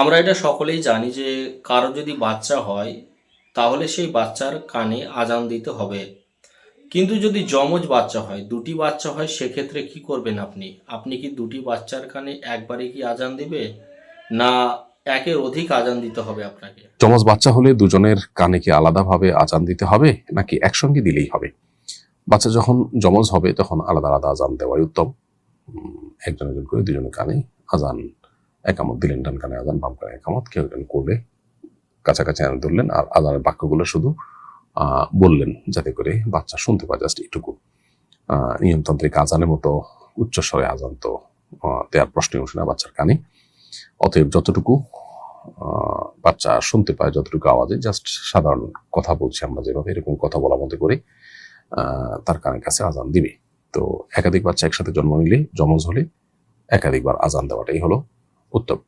আমরা এটা সকলেই জানি যে কারও যদি বাচ্চা হয়, তাহলে সেই বাচ্চার কানে আজান দিতে হবে। কিন্তু যদি যমজ বাচ্চা হয়, দুটি বাচ্চা হয়, সেক্ষেত্রে কি করবেন আপনি? আপনি কি দুটি বাচ্চার কানে একবারে কি আজান দিবে? না, একের অধিক আজান দিতে হবে আপনাকে। যমজ বাচ্চা হলে দুজনের কানে কি আলাদাভাবে আজান দিতে হবে, নাকি একসঙ্গে দিলেই হবে? বাচ্চা যখন যমজ হবে, তখন আলাদা আলাদা আজান দেওয়াই উত্তম। একজন একজন করে দুজনের কানে আজান একামত দিলেন ডান কানে আজান বাম কানে একামত, কেউ একজন করলে কাছাকাছি আনে ধরলেন আর আজানের বাক্যগুলো শুধু বললেন যাতে করে বাচ্চা শুনতে পায় জাস্ট এটুকু। নিয়মতান্ত্রিক আজানের মতো উচ্চস্বরে আজান তো দেওয়ার প্রশ্নই উঠে না বাচ্চার কানে। অতএব যতটুকু বাচ্চা শুনতে পায় যতটুকু আওয়াজে জাস্ট সাধারণ কথা বলছি আমরা যেভাবে, এরকম কথা বলার মধ্যে করে তার কানের কাছে আজান দিবে। তো একাধিক বাচ্চা একসাথে জন্ম নিলে, জমজ হলে একাধিকবার আজান দেওয়াটাই হলো উত্তম